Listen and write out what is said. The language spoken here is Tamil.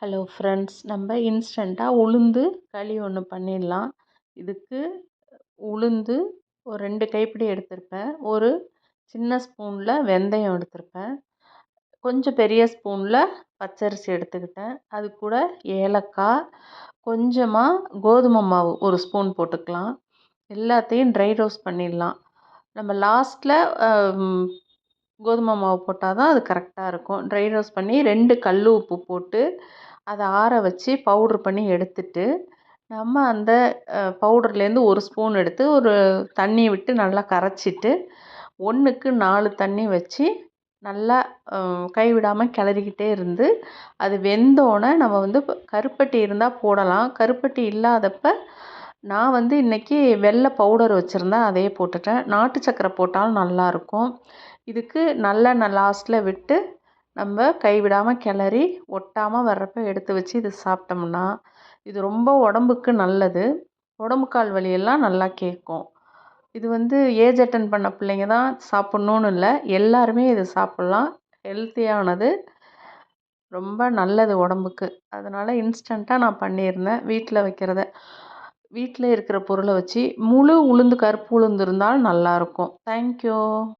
ஹலோ ஃப்ரெண்ட்ஸ் நம்ம இன்ஸ்டண்ட்டாக உளுந்து களி ஒன்று பண்ணிடலாம். இதுக்கு உளுந்து ஒரு ரெண்டு கைப்பிடி எடுத்திருப்பேன். ஒரு சின்ன ஸ்பூனில் வெந்தயம் எடுத்திருப்பேன். கொஞ்சம் பெரிய ஸ்பூனில் பச்சரிசி எடுத்துக்கிட்டேன். அது கூட ஏலக்காய் கொஞ்சமாக கோதுமை மாவு ஒரு ஸ்பூன் போட்டுக்கலாம். எல்லாத்தையும் ட்ரை ரோஸ்ட் பண்ணிடலாம். நம்ம லாஸ்ட்டில் கோதுமை மாவு போட்டால் தான் அது கரெக்டாக இருக்கும். ட்ரை ரோஸ்ட் பண்ணி ரெண்டு கல் உப்பு போட்டு அதை ஆற வச்சு பவுட்ரு பண்ணி எடுத்துட்டு நம்ம அந்த பவுடர்லேருந்து ஒரு ஸ்பூன் எடுத்து ஒரு தண்ணி விட்டு நல்லா கரைச்சிட்டு ஒன்றுக்கு நாலு தண்ணி வச்சு நல்லா கைவிடாமல் கிளறிக்கிட்டே இருந்து அது வெந்தோடனே நம்ம வந்து கருப்பட்டி இருந்தால் போடலாம். கருப்பட்டி இல்லாதப்போ நான் வந்து இன்றைக்கி வெள்ளை பவுடர் வச்சுருந்தேன் அதையே போட்டுட்டேன். நாட்டு சக்கரை போட்டாலும் நல்லாயிருக்கும் இதுக்கு நல்லெண்ணெய் லாஸ்ட்டில் விட்டு நம்ம கைவிடாமல் கிளறி ஒட்டாமல் வர்றப்போ எடுத்து வச்சு இது சாப்பிட்டோம்னா இது ரொம்ப உடம்புக்கு நல்லது. உடம்பு கால் வலியெல்லாம் நல்லா கேட்கும் இது வந்து ஏஜ் அட்டன் பண்ண பிள்ளைங்க தான் சாப்பிட்ணுன்னு இல்லை. எல்லாருமே இது சாப்பிட்லாம். ஹெல்த்தியானது ரொம்ப நல்லது உடம்புக்கு. அதனால் இன்ஸ்டண்ட்டாக நான் பண்ணியிருந்தேன். வீட்டில் வைக்கிறத. வீட்டில் இருக்கிற பொருளை வச்சு முழு உளுந்து கருப்பு உளுந்து இருந்தால் நல்லாயிருக்கும் தேங்க்யூ